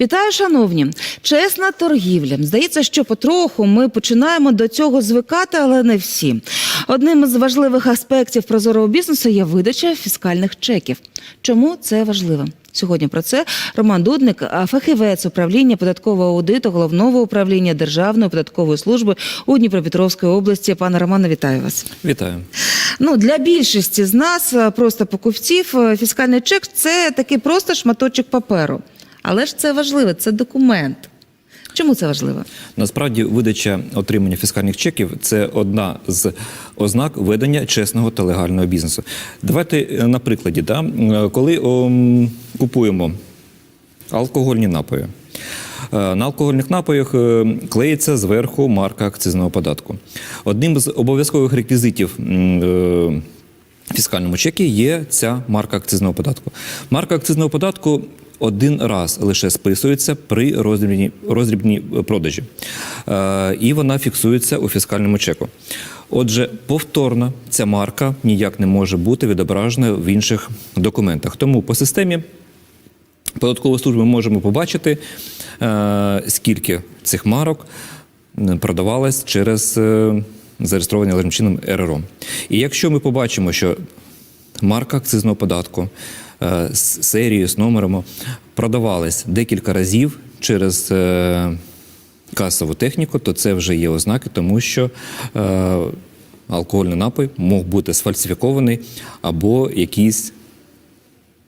Вітаю, шановні! Чесна торгівля. Здається, що потроху ми починаємо до цього звикати, але не всі. Одним із важливих аспектів прозорого бізнесу є видача фіскальних чеків. Чому це важливо? Сьогодні про це Роман Дудник, фахівець управління податкового аудиту головного управління Державної податкової служби у Дніпропетровській області. Пане Романе, вітаю вас. Вітаю. Ну для більшості з нас, просто покупців, фіскальний чек це такий просто шматочок паперу. Але ж це важливо, це документ. Чому це важливо? Насправді, видача отримання фіскальних чеків це одна з ознак ведення чесного та легального бізнесу. Давайте е, на прикладі, да? Е, коли ом, купуємо алкогольні напої. е, На алкогольних напоях клеїться зверху марка акцизного податку. Одним з обов'язкових реквізитів фіскальному чекі є ця марка акцизного податку. Марка акцизного податку один раз лише списується при роздрібній, роздрібній продажі. Е, і вона фіксується у фіскальному чеку. Отже, повторно ця марка ніяк не може бути відображена в інших документах. Тому по системі податкової служби ми можемо побачити, е, скільки цих марок продавалось через е, зареєстровані належним чином РРО. І якщо ми побачимо, що марка акцизного податку е, з серією, з номером продавалась декілька разів через е, касову техніку, то це вже є ознаки, тому що е, алкогольний напій мог бути сфальсифікований або якийсь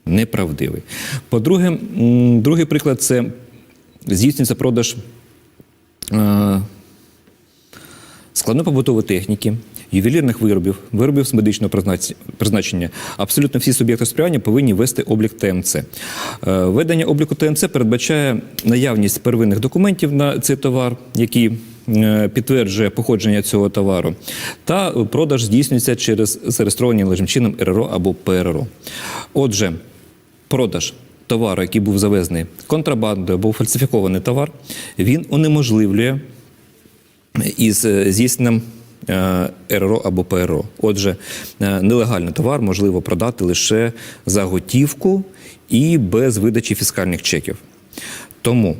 неправдивий. По-друге, другий приклад це здійснюється продаж е, складно-побутової техніки, ювелірних виробів, виробів з медичного призначення. Абсолютно всі суб'єкти сприяння повинні вести облік ТМЦ. Е, Ведення обліку ТМЦ передбачає наявність первинних документів на цей товар, який е, підтверджує походження цього товару, та продаж здійснюється через зареєстровані належним чином РРО або ПРРО. Отже, продаж товару, який був завезений контрабандою або фальсифікований товар, він унеможливлює із е, здійсненням РРО або ПРО. Отже, е, нелегальний товар можливо продати лише за готівку і без видачі фіскальних чеків. Тому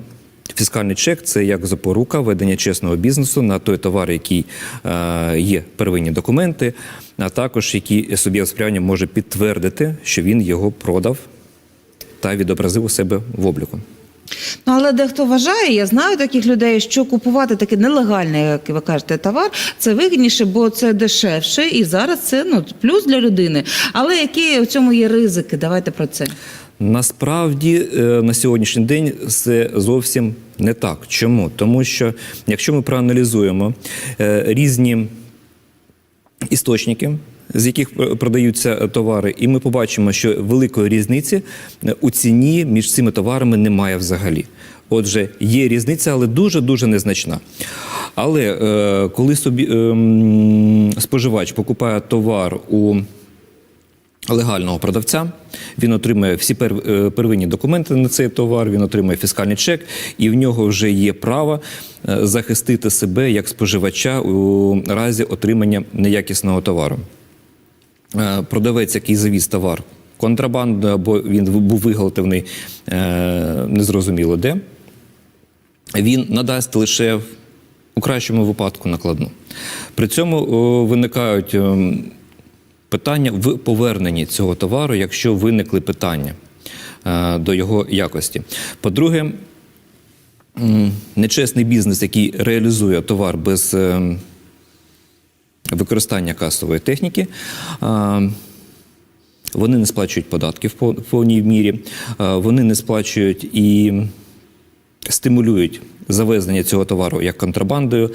фіскальний чек це як запорука ведення чесного бізнесу на той товар, який е, є первинні документи, а також який суб'єкт сприяння може підтвердити, що він його продав та відобразив у себе в обліку. Ну але дехто вважає, я знаю таких людей, що купувати такий нелегальний, як ви кажете, товар, це вигідніше, бо це дешевше, і зараз це ну плюс для людини. Але які в цьому є ризики? Давайте про це. Насправді е, на сьогоднішній день це зовсім не так. Чому? Тому що якщо ми проаналізуємо е, різні істочники, з яких продаються товари, і ми побачимо, що великої різниці е, у ціні між цими товарами немає взагалі. Отже, є різниця, але дуже дуже незначна. Але е, коли собі ем, споживач покупає товар у легального продавця. Він отримує всі пер- е, первинні документи на цей товар, він отримує фіскальний чек, і в нього вже є право е, захистити себе як споживача у разі отримання неякісного товару. Е, Продавець, який завіз товар контрабандою, або він був виготовлений е, незрозуміло де, він надасть лише у кращому випадку накладну. При цьому виникають ем, питання в поверненні цього товару, якщо виникли питання е, до його якості. По-друге, нечесний бізнес, який реалізує товар без ем, використання касової техніки. Вони не сплачують податки в повній мірі, вони не сплачують і стимулюють завезення цього товару як контрабандою,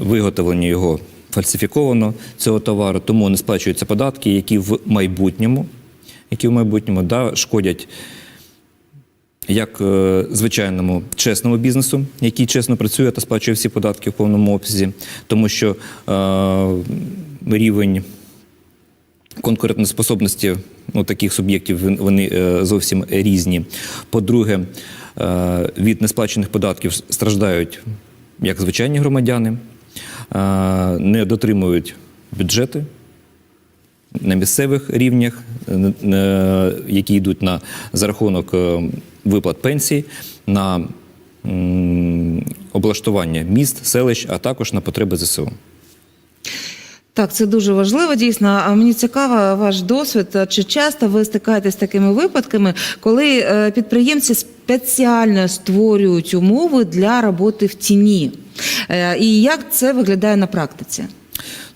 виготовлення його фальсифіковано цього товару, тому не сплачуються податки, які в майбутньому, які в майбутньому да, шкодять як е, звичайному чесному бізнесу, який чесно працює та сплачує всі податки в повному обсязі, тому що е, рівень конкурентоспособності ну, таких суб'єктів вони е, зовсім різні. По-друге, е, від несплачених податків страждають як звичайні громадяни, е, не дотримують бюджети на місцевих рівнях, е, е, які йдуть на за рахунок виплат пенсій, на облаштування міст, селищ, а також на потреби ЗСУ. Так, це дуже важливо, дійсно. А мені цікаво ваш досвід. Чи часто ви стикаєтесь з такими випадками, коли е, підприємці спеціально створюють умови для роботи в тіні? Е, І як це виглядає на практиці?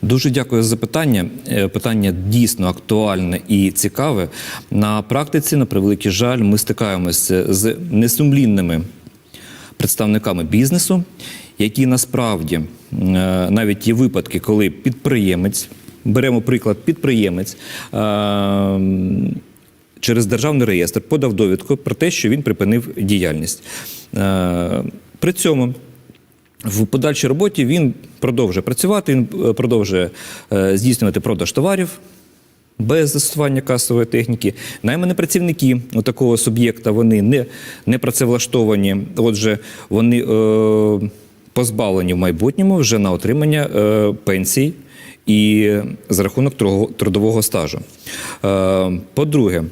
Дуже дякую за запитання. Е, Питання дійсно актуальне і цікаве. На практиці, на превеликий жаль, ми стикаємося з несумлінними представниками бізнесу, які насправді е, навіть є випадки, коли підприємець, беремо приклад, підприємець. е, Через державний реєстр подав довідку про те, що він припинив діяльність. При цьому в подальшій роботі він продовжує працювати, він е, продовжує е, здійснювати продаж товарів без застосування касової техніки. Наймані працівники у такого суб'єкта вони не, не працевлаштовані. Отже, вони е, позбавлені в майбутньому вже на отримання е, пенсій і за рахунок трудового стажу. Е, по-друге,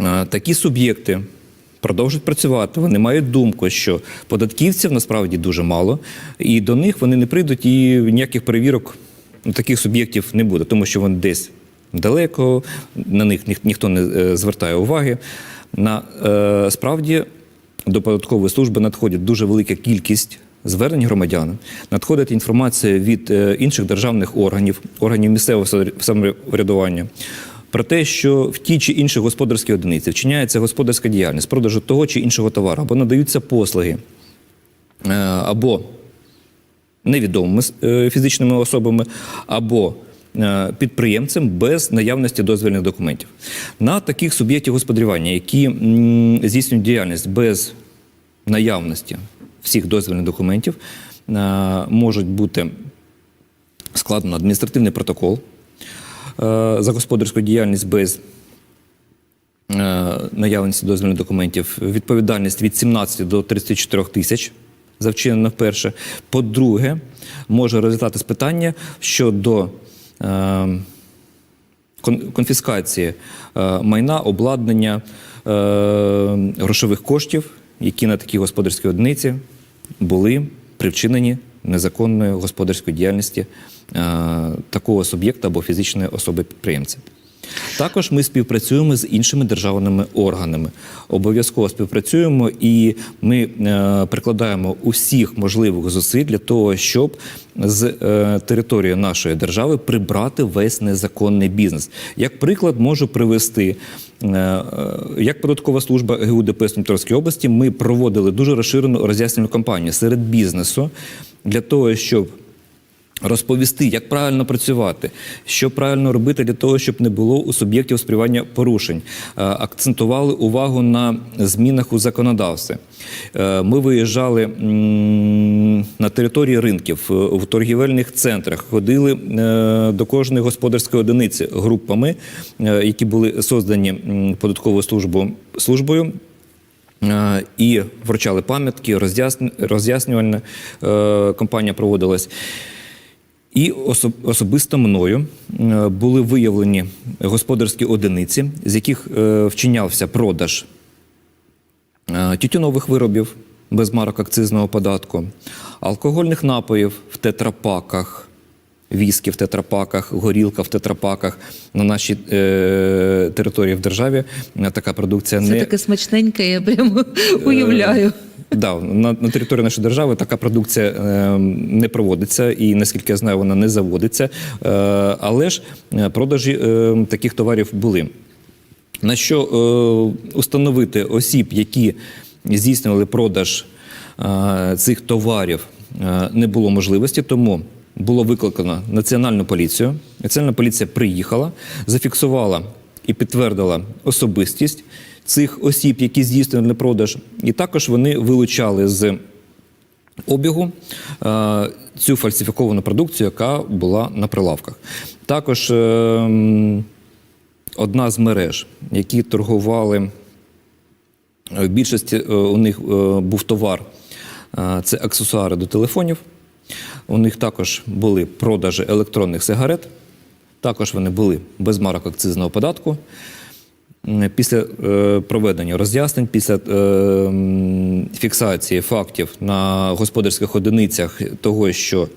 Е, Такі суб'єкти продовжують працювати. Вони мають думку, що податківців насправді дуже мало, і до них вони не прийдуть, і ніяких перевірок таких суб'єктів не буде, тому що вони десь далеко, на них ніх- ніхто не е, звертає уваги. На, е, справді до податкової служби надходить дуже велика кількість. Звернень громадян надходить інформація від е, інших державних органів, органів місцевого самоврядування про те, що в тій чи іншій господарській одиниці вчиняється господарська діяльність, продажу того чи іншого товару, або надаються послуги, е, або невідомими е, фізичними особами, або е, підприємцем без наявності дозвільних документів. На таких суб'єктів господарювання, які здійснюють діяльність без наявності всіх дозвільних документів, можуть бути складено адміністративний протокол за господарську діяльність без е, наявності дозвільних документів, відповідальність від 17 до 34 тисяч за вчинене вперше. По-друге, може розглядатись питання щодо е, конфіскації е, майна, обладнання, е, грошових коштів, які на такій господарській одиниці були привчинені незаконної господарської діяльності е, такого суб'єкта або фізичної особи підприємця. Також ми співпрацюємо з іншими державними органами. Обов'язково співпрацюємо і ми е, прикладаємо усіх можливих зусиль для того, щоб з е, території нашої держави прибрати весь незаконний бізнес. Як приклад, можу привести. Як податкова служба ГУ ДПС області, ми проводили дуже розширену роз'яснювальну кампанію серед бізнесу для того, щоб розповісти, як правильно працювати, що правильно робити для того, щоб не було у суб'єктів сприймання порушень. Е, Акцентували увагу на змінах у законодавстві. Е, Ми виїжджали на території ринків, е, в торгівельних центрах, ходили до кожної господарської одиниці групами, які були создані податковою службою службою. Е, І вручали пам'ятки, роз'яснювальна е, кампанія проводилась. І особисто мною е, були виявлені господарські одиниці, з яких вчинявся продаж тютюнових виробів без марок акцизного податку, алкогольних напоїв в тетрапаках, віскі в тетрапаках, горілка в тетрапаках. На нашій е, території в державі е, така продукція Це не таке смачненьке, я прямо уявляю. Да, на, на території нашої держави така продукція е, не проводиться, і наскільки я знаю, вона не заводиться. Е, але ж е, продажі е, таких товарів були. На що е, установити осіб, які здійснювали продаж е, цих товарів, е, не було можливості, тому було викликано національну поліцію. Національна поліція приїхала, зафіксувала і підтвердила особистість цих осіб, які здійснювали продаж, і також вони вилучали з обігу е, цю фальсифіковану продукцію, яка була на прилавках. Також е, одна з мереж, які торгували, е, в більшості е, у них е, був товар, це аксесуари до телефонів. У них також були продажі електронних сигарет, також вони були без марок акцизного податку. після е, проведення роз'яснень, після е, фіксації фактів на господарських одиницях того, що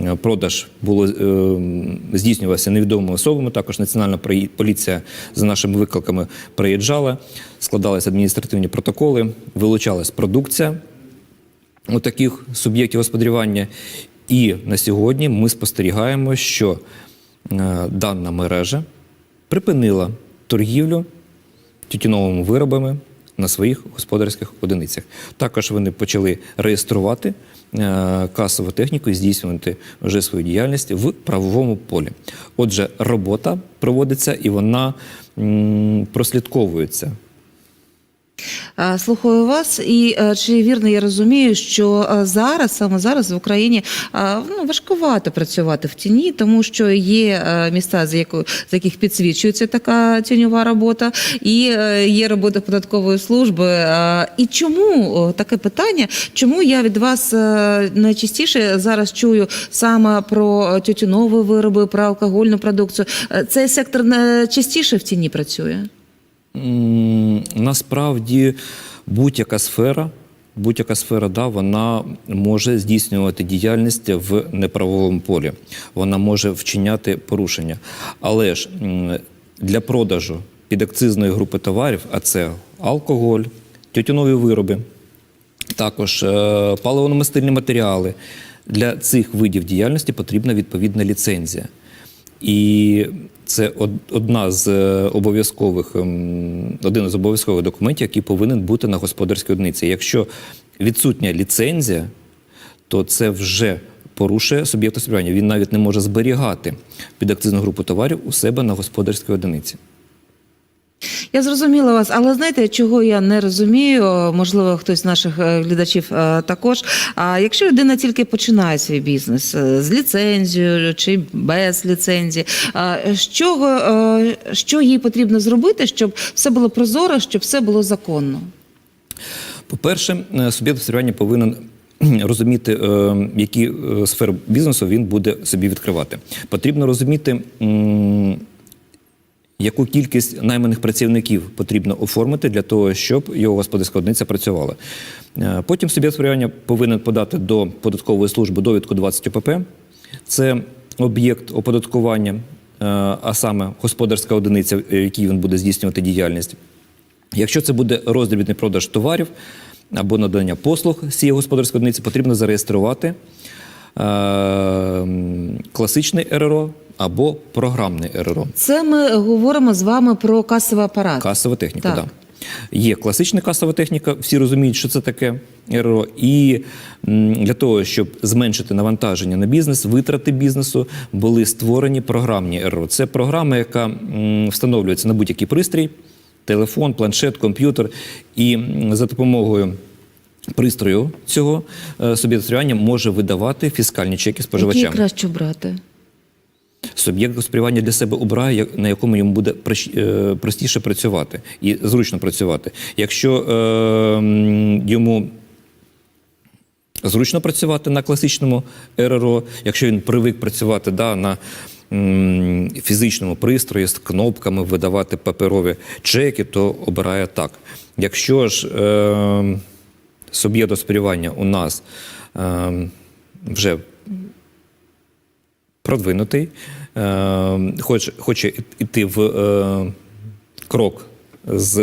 е, продаж було здійснювався невідомими особами. Також національна поліція за нашими викликами приїжджала, складалися адміністративні протоколи, вилучалась продукція таких суб'єктів господарювання. І на сьогодні ми спостерігаємо, що е, дана мережа припинила торгівлю тютюновими виробами на своїх господарських одиницях. Також вони почали реєструвати е, касову техніку і здійснювати вже свою діяльність в правовому полі. Отже, робота проводиться і вона прослідковується. Е, Слухаю вас, і е, чи вірно я розумію, що е, зараз, саме зараз в Україні ну, важкувато працювати в тіні, тому що є міста, з якої з яких підсвічується така тіньова робота, і є робота податкової служби. І чому таке питання? Чому я від вас найчастіше зараз чую саме про тютюнові вироби, про алкогольну продукцію? Цей сектор частіше в тіні працює? Насправді будь-яка сфера, будь-яка сфера, да, вона може здійснювати діяльність в неправовому полі. Вона може вчиняти порушення. Але ж для продажу підакцизної групи товарів, а це алкоголь, тютюнові вироби, також е, паливно-мастильні матеріали. Для цих видів діяльності потрібна відповідна ліцензія. І це одна з е, обов'язкових, ем, один з обов'язкових документів, який повинен бути на господарській одиниці. Якщо відсутня ліцензія, то це вже порушує суб'єкт господарювання. Він навіть не може зберігати підакцизну групу товарів у себе на господарській одиниці. Я зрозуміла вас, але знаєте, чого я не розумію? Можливо, хтось з наших е, глядачів е, також. А якщо людина тільки починає свій бізнес е, з ліцензією чи без ліцензії, е, що їй потрібно зробити, щоб все було прозоро, щоб все було законно? По-перше, суб'єкт господарювання повинен розуміти, які сфери бізнесу він буде собі відкривати. Потрібно розуміти, яку кількість найманих працівників потрібно оформити для того, щоб його господарська одиниця працювала. Е, Потім суб'єкт господарювання повинен подати до податкової служби довідку 20 ОПП. Це об'єкт оподаткування, е, а саме господарська одиниця, в якій він буде здійснювати діяльність. Якщо це буде роздрібний продаж товарів або надання послуг цієї господарської одиниці, потрібно зареєструвати е, класичний РРО або програмний РРО. Це ми говоримо з вами про касовий апарат. Касова техніка, Так. Да. Є класична касова техніка, всі розуміють, що це таке РРО. І для того, щоб зменшити навантаження на бізнес, витрати бізнесу, були створені програмні РРО. Це програма, яка встановлюється на будь-який пристрій, телефон, планшет, комп'ютер. І за допомогою пристрою цього е, суб'єкт може видавати фіскальні чеки Які споживачам. краще брати? Суб'єкт господарювання для себе обирає, на якому йому буде е, простіше працювати і зручно працювати. Якщо е, йому зручно працювати на класичному РРО, якщо він привик працювати да, на фізичному пристрої з кнопками, видавати паперові чеки, то обирає так. Якщо ж е, суб'єкт господарювання у нас е, вже продвинутий, хоче, хоче йти в е, крок з,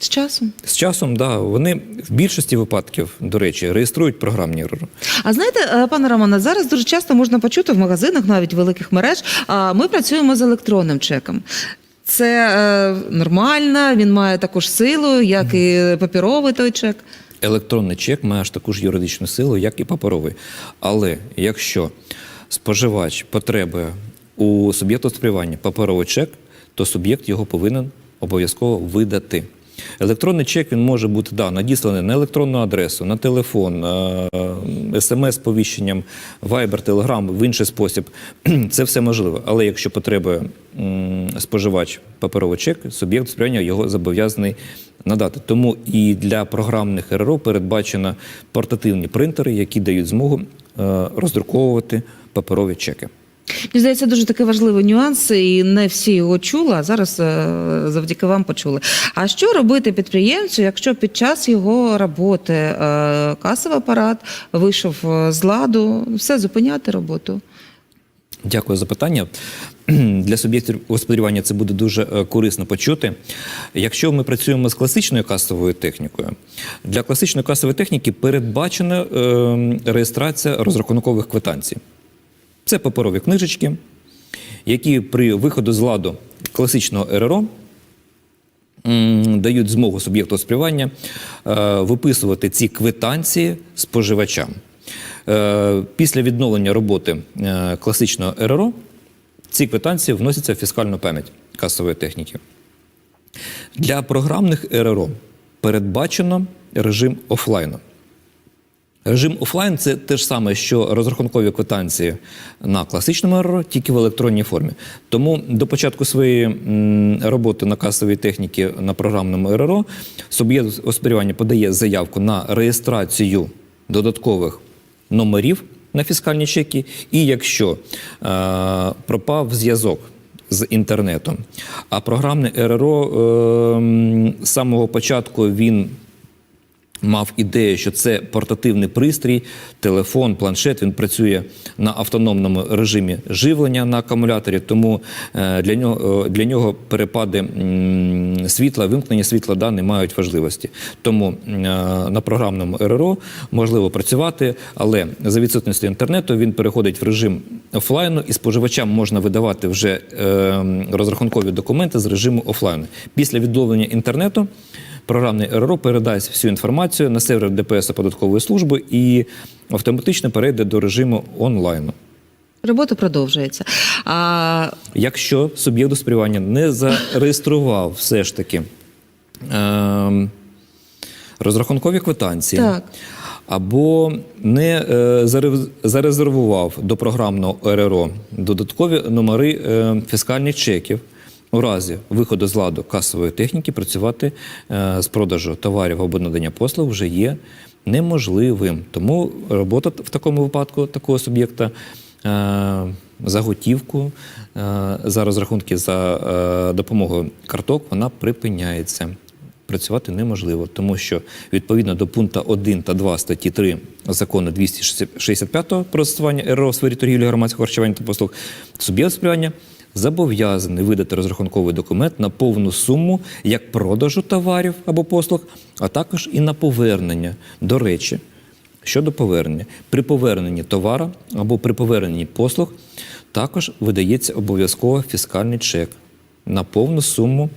З часом. з часом, да, вони в більшості випадків, до речі, реєструють програмні РРО. А знаєте, е, пане Романе, зараз дуже часто можна почути в магазинах, навіть великих мереж. а Ми працюємо з електронним чеком. Це е, нормально, він має таку ж силу, як і папіровий той чек. Електронний чек має ж таку ж юридичну силу, як і паперовий. Але якщо споживач потребує у суб'єкту споживання паперовий чек, то суб'єкт його повинен обов'язково видати. Електронний чек він може бути да, надісланий на електронну адресу, на телефон, е, смс-повіщенням, Viber, Telegram, в інший спосіб. Це все можливо. Але якщо потребує споживач паперовий чек, суб'єкт сприяння його зобов'язаний надати. Тому і для програмних РРО передбачено портативні принтери, які дають змогу е, роздруковувати паперові чеки. Мені здається, дуже такий важливий нюанс, і не всі його чули, а зараз е, завдяки вам почули. А що робити підприємцю, якщо під час його роботи е, касовий апарат вийшов е, з ладу, все зупиняти роботу? Дякую за питання. Для суб'єктів господарювання це буде дуже корисно почути. Якщо ми працюємо з класичною касовою технікою, для класичної касової техніки передбачена е, реєстрація розрахункових квитанцій. Це паперові книжечки, які при виходу з ладу класичного РРО дають змогу суб'єкту сприймання е, виписувати ці квитанції споживачам. Е, Після відновлення роботи е, класичного РРО ці квитанції вносяться в фіскальну пам'ять касової техніки. Для програмних РРО передбачено режим офлайну. Режим офлайн це те ж саме, що розрахункові квитанції на класичному РРО, тільки в електронній формі. Тому до початку своєї роботи на касовій техніці на програмному РРО суб'єкт господарювання подає заявку на реєстрацію додаткових номерів на фіскальні чеки, і якщо е, пропав зв'язок з інтернетом, а програмне РРО е, з самого початку він мав ідею, що це портативний пристрій, телефон, планшет. Він працює на автономному режимі живлення на акумуляторі, тому е, для нього, е, для нього перепади світла, вимкнення світла да, не мають важливості. Тому е, на програмному РРО можливо працювати, але за відсутності інтернету він переходить в режим офлайну, і споживачам можна видавати вже розрахункові документи з режиму офлайну. Після відновлення інтернету. Програмний РРО передасть всю інформацію на сервер ДПС податкової служби і автоматично перейде до режиму онлайну. Робота продовжується. А Якщо суб'єкт господарювання не зареєстрував все ж таки е, розрахункові квитанції, Так. або не е, зарезервував до програмного РРО додаткові номери е, фіскальних чеків. У разі виходу з ладу касової техніки працювати е, з продажу товарів або надання послуг вже є неможливим. Тому робота в такому випадку такого суб'єкта е, за готівку, е, за розрахунки за допомогою карток, вона припиняється. Працювати неможливо, тому що відповідно до пункту 1 та 2 статті 3 закону 265 про застосування РРО в сфері торгівлі громадського харчування та послуг, суб'єкт сприяння зобов'язаний видати розрахунковий документ на повну суму як продажу товарів або послуг, а також і на повернення. До речі, щодо повернення, при поверненні товара або при поверненні послуг також видається обов'язково фіскальний чек на повну суму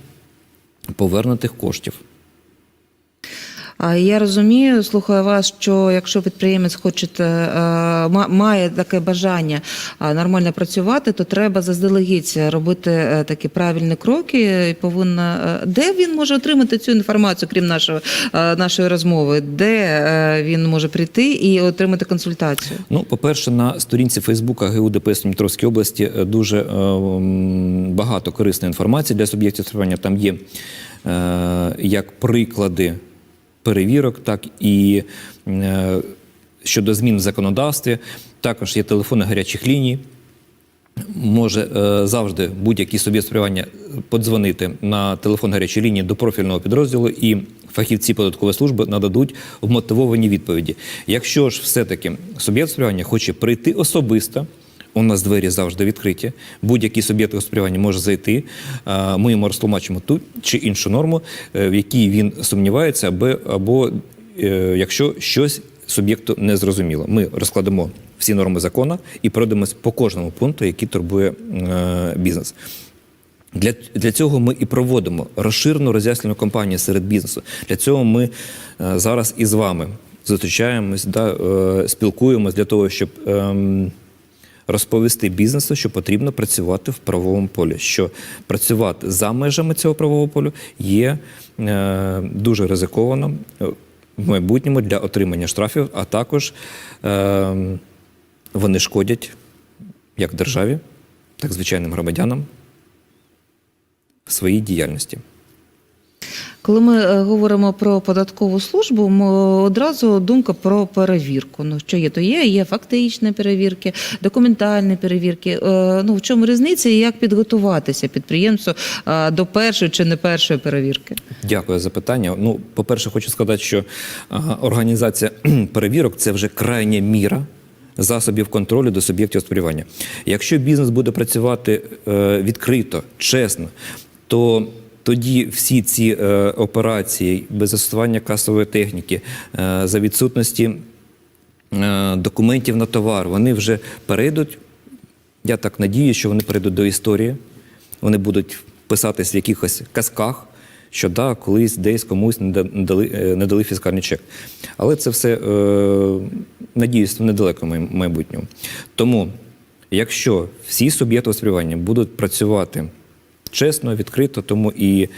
повернутих коштів. Я розумію, слухаю вас, що якщо підприємець хоче е, ма- має таке бажання е, нормально працювати, то треба заздалегідь робити е, такі правильні кроки. І повинна де він може отримати цю інформацію, крім нашого нашої розмови, де він може прийти і отримати консультацію? Ну, по-перше, на сторінці Фейсбука ГУ ДПС Дніпровської області дуже багато корисної інформації для суб'єктів споживання. Там є як приклади перевірок, так і е, щодо змін в законодавстві. Також є телефони гарячих ліній. Може е, завжди будь-який суб'єкт споживання подзвонити на телефон гарячої лінії до профільного підрозділу, і фахівці податкової служби нададуть вмотивовані відповіді. Якщо ж все-таки суб'єкт споживання хоче прийти особисто, у нас двері завжди відкриті. Будь-який суб'єкт господарювання може зайти. е, Ми йому розтлумачимо ту чи іншу норму, е, в якій він сумнівається, або, е, якщо щось суб'єкту не зрозуміло. Ми розкладемо всі норми закону і пройдемось по кожному пункту, який турбує бізнес. Для, для цього ми і проводимо розширену роз'яснювальну кампанію серед бізнесу. Для цього ми зараз із вами зустрічаємось, да, спілкуємось для того, щоб ем, розповісти бізнесу, що потрібно працювати в правовому полі. Що працювати за межами цього правового полю є е, дуже ризиковано е, в майбутньому для отримання штрафів, а також е, вони шкодять як державі, так звичайним громадянам в своїй діяльності. Коли ми е, говоримо про податкову службу, ми одразу думка про перевірку. Ну що є, то є, є фактичні перевірки, документальні перевірки. Е, Ну в чому різниця і як підготуватися підприємцю е, до першої чи не першої перевірки? Дякую за питання. Ну, по-перше, хочу сказати, що організація перевірок це вже крайня міра засобів контролю до суб'єктів господарювання. Якщо бізнес буде працювати е, відкрито, чесно, то тоді всі ці е, операції без застосування касової техніки, е, за відсутності е, документів на товар, вони вже перейдуть я так надію, що вони перейдуть до історії, вони будуть писатись в якихось казках, що да, колись десь комусь не дали, не дали фіскальний чек. Але це все, е, надіюсь, в недалекому майбутньому. Тому, якщо всі суб'єкти господарювання будуть працювати чесно, відкрито, тому і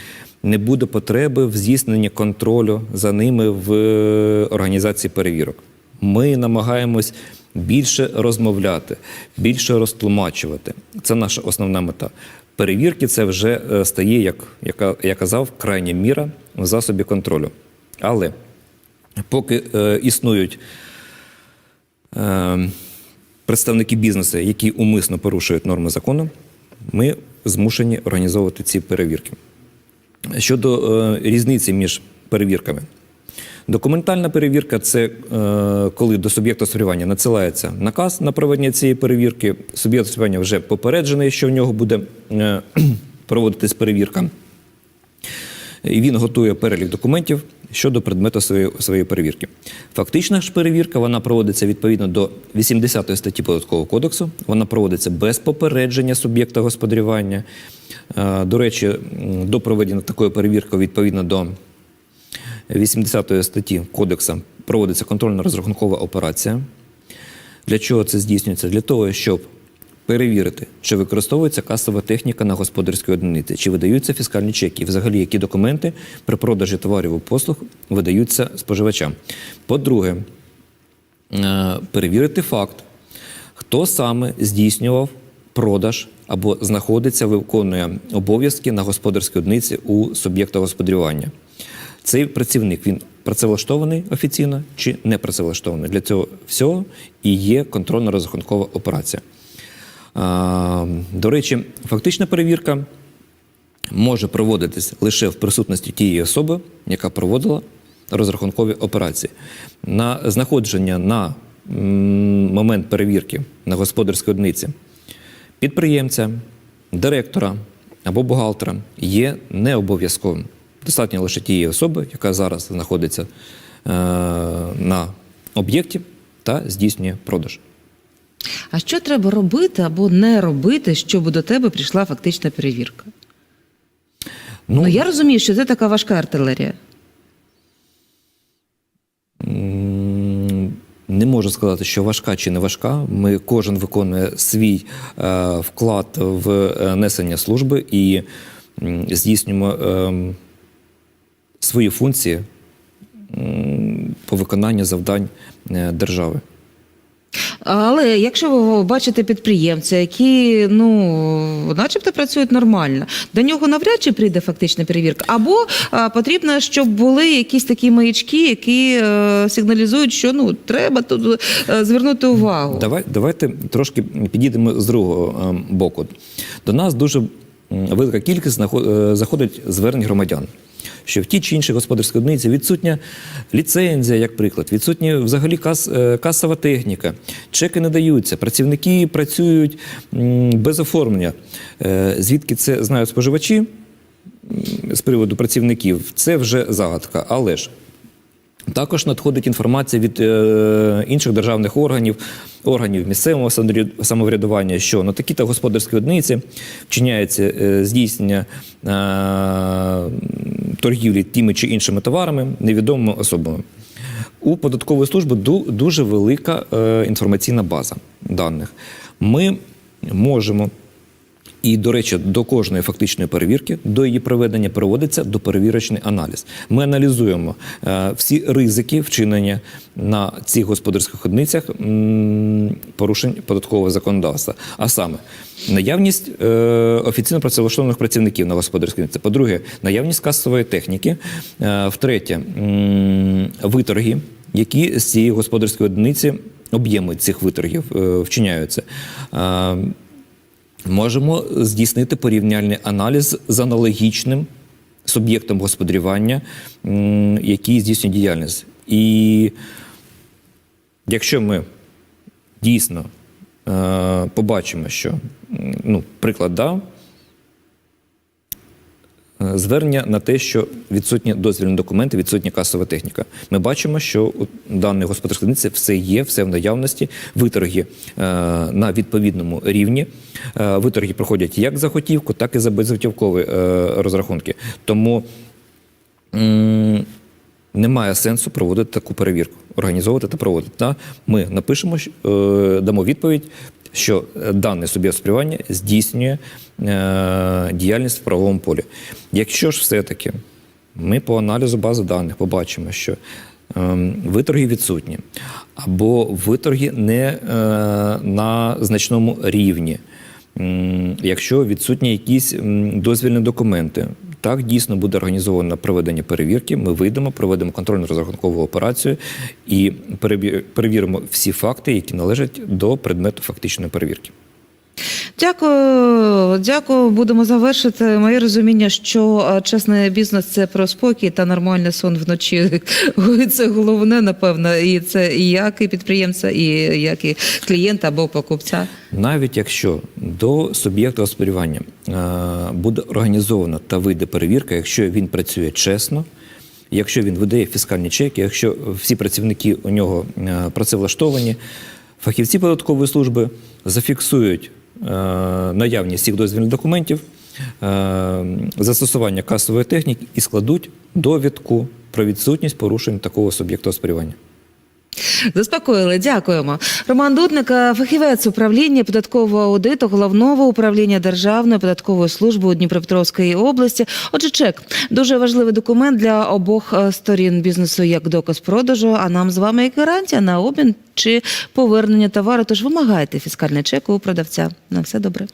не буде потреби в здійсненні контролю за ними в е, організації перевірок. Ми намагаємось більше розмовляти, більше розтлумачувати. Це наша основна мета. Перевірки це вже е, стає, як я казав, крайня міра в засобі контролю. Але поки е, існують е, представники бізнесу, які умисно порушують норми закону, ми змушені організовувати ці перевірки. Щодо е, різниці між перевірками. Документальна перевірка це е, коли до суб'єкта споживання надсилається наказ на проведення цієї перевірки. Суб'єкт споживання вже попереджений, що в нього буде е, проводитись перевірка. І він готує перелік документів щодо предмету своєї, своєї перевірки. Фактична ж перевірка вона проводиться відповідно до 80 статті Податкового кодексу. Вона проводиться без попередження суб'єкта господарювання. Е, До речі, до проведення такої перевірки відповідно до 80 статті Кодексу проводиться контрольно-розрахункова операція. Для чого це здійснюється? Для того, щоб перевірити, чи використовується касова техніка на господарській одиниці, чи видаються фіскальні чеки, взагалі які документи при продажі товарів і послуг видаються споживачам. По-друге, е, перевірити факт, хто саме здійснював продаж або знаходиться, виконує обов'язки на господарській одиниці у суб'єкта господарювання. Цей працівник він працевлаштований офіційно чи не працевлаштований. Для цього всього і є контрольно-розрахункова операція. До речі, фактична перевірка може проводитись лише в присутності тієї особи, яка проводила розрахункові операції. На знаходження на момент перевірки на господарській одиниці підприємця, директора або бухгалтера є не обов'язковим. Достатньо лише тієї особи, яка зараз знаходиться е, на об'єкті та здійснює продаж. А що треба робити або не робити, щоб до тебе прийшла фактична перевірка? Ну, я розумію, що це така важка артилерія. Не можу сказати, що важка чи не важка. Ми кожен виконує свій е, вклад в е, несення служби і м, здійснюємо е, свої функції м, по виконанню завдань е, держави. Але якщо ви бачите підприємця, які ну начебто працюють нормально, до нього навряд чи прийде фактична перевірка. Або а, потрібно, щоб були якісь такі маячки, які е, сигналізують, що ну треба тут е, звернути увагу. Давай, давайте трошки підійдемо з другого ем, боку. До нас дуже велика кількість е, заходить звернень громадян. Що в тій чи іншій господарській одиниці відсутня ліцензія, як приклад, відсутня взагалі кас, е, касова техніка, чеки не даються, працівники працюють без оформлення. Е, Звідки це знають споживачі з приводу працівників, це вже загадка. Але ж також надходить інформація від е, інших державних органів, органів місцевого самовряд- самоврядування, що на такі-то господарські одиниці вчиняється е, здійснення е, торгівлі тими чи іншими товарами невідомими особами. У податкової служби ду- дуже велика е, інформаційна база даних. Ми можемо І, до речі, до кожної фактичної перевірки, до її проведення проводиться доперевірочний аналіз. Ми аналізуємо е, всі ризики вчинення на цих господарських одиницях порушень податкового законодавства. А саме наявність е, офіційно працевлаштованих працівників на господарській одиниці. По-друге, наявність касової техніки. Е, втретє, виторги, які з цієї господарської одиниці об'єми цих виторгів вчиняються. Можемо здійснити порівняльний аналіз з аналогічним суб'єктом господарювання, який здійснює діяльність. І якщо ми дійсно е, побачимо, що ну, приклад дав, е, звернення на те, що відсутні дозвільні документи, відсутня касова техніка. Ми бачимо, що у даної господарської все є, все в наявності. Виторги е, на відповідному рівні. Е, виторги проходять як за готівку, так і за безготівкові е, розрахунки. Тому немає сенсу проводити таку перевірку, організовувати та проводити. Та ми напишемо, е, дамо відповідь, що е, даний суб'єкт спрямування здійснює е, діяльність в правовому полі. Якщо ж все-таки ми по аналізу бази даних побачимо, що ем, виторги відсутні, або виторги не на значному рівні. Якщо відсутні якісь дозвільні документи, так дійсно буде організовано проведення перевірки. Ми вийдемо, проведемо контрольно розрахункову операцію і перевіримо всі факти, які належать до предмету фактичної перевірки. Дякую, дякую. Будемо завершити. Моє розуміння, що е, чесний бізнес це про спокій та нормальний сон вночі. Це головне, напевно, і це і як і підприємця, і як і клієнта або покупця. Навіть якщо до суб'єкта господарювання е, буде організована та вийде перевірка, якщо він працює чесно, якщо він видає фіскальні чеки, якщо всі працівники у нього е, працевлаштовані, фахівці податкової служби зафіксують наявність цих дозвільних документів, е, застосування касової техніки і складуть довідку про відсутність порушень такого суб'єкта господарювання. Заспокоїли, дякуємо. Роман Дудник, е, фахівець управління податкового аудиту головного управління Державної податкової служби у Дніпропетровській області. Отже, чек дуже важливий документ для обох е, сторін бізнесу як доказ продажу. А нам з вами як гарантія на обмін чи повернення товару. Тож вимагайте фіскальний чек у продавця. На все добре.